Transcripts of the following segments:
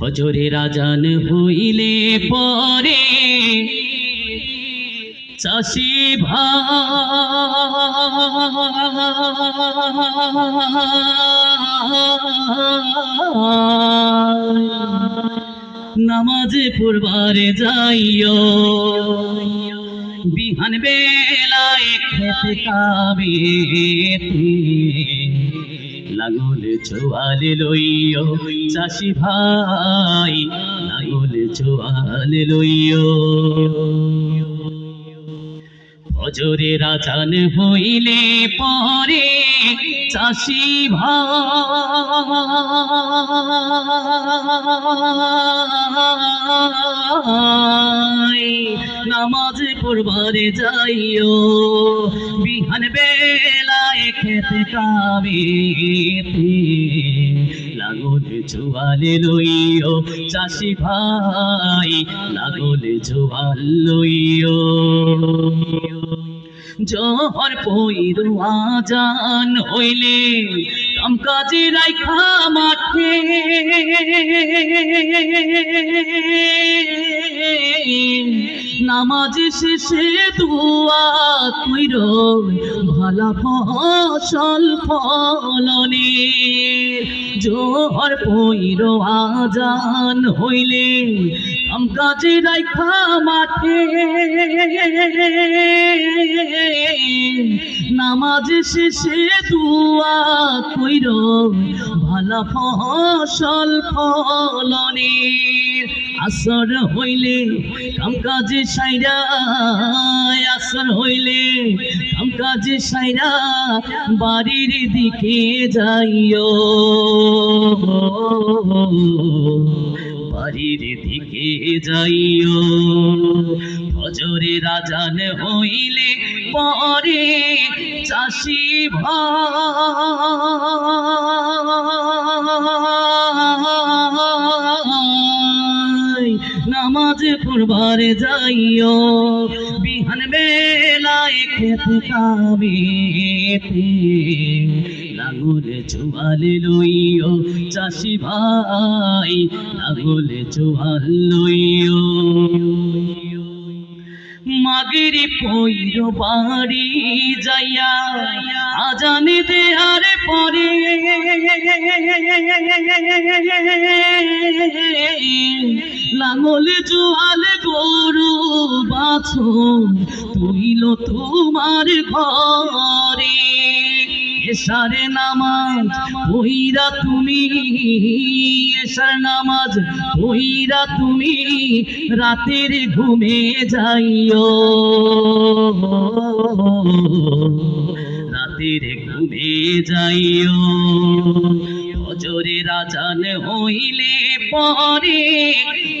ফজরে রাজান হইলে পরে চাষি নামাজে পড়বারে যাইও। বিহান বেলায় খেতে কাবে লাগল চোয়ালে লইও চাষি ভাই লাগল চোয়ালে লইও হজরে রাজান হইলে পরে চাষি ভাই নামাজ পড়বারে যাইও। বিহান বেলায় খেতে কাবে লাগলে জোয়ালে লইও, চাষি ভাই। লাগলে জোয়াল লইও। জহর পইর আজান হইলে কাম কাজে রাইখা মাঠে। নামাজ শেষে দুয়া কইর, ভালা ফসল ফলনে। জোহর পইর আজান হইলে কাম কাজে রাইখা মাঠে, নামাজ শেষে দুয়া কইর, ভালা ফসল ফলনে আসর হইলে কাম কাজে সাইরা, আসর হইলে কাম কাজে সাইরা বাড়ির দিকে যাইও। বাড়ির দিকে যাইও। ফজরে রাজান হইলে পরে চাষি ভাই, নামাজ পড়বারে যাইও। বিহান বেলায় খেত কামেতে লাগলে চুয়ালে লইও, চাষি ভাই লাগলে চুয়াল লইও। মাগেরি পইর বাড়ি যাইয়া আজানে দেয়ার পরে লাঙল জোয়াল গরু বাছো তুইল তোমার ঘরে। এসারে নামাজ পইরা তুমি এসার নামাজ পইরা তুমি রাতের ঘুমে যাইও। রাতের ঘুমে যাইও। ফজরে রাজান হইলে পরে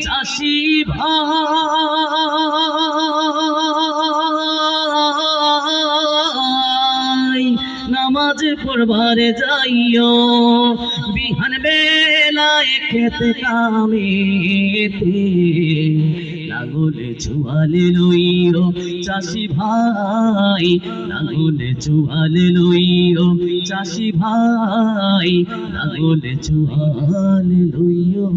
চাষি ভাই নামাজ পড়বারে যাইও। বিহান বেলায় খেতে কামেতে লাগলে চুয়ালে লইও। চাষি ভাই লাগলে চুয়ালে লইও। চাষি ভাই লাগলে চুয়ালে লইও।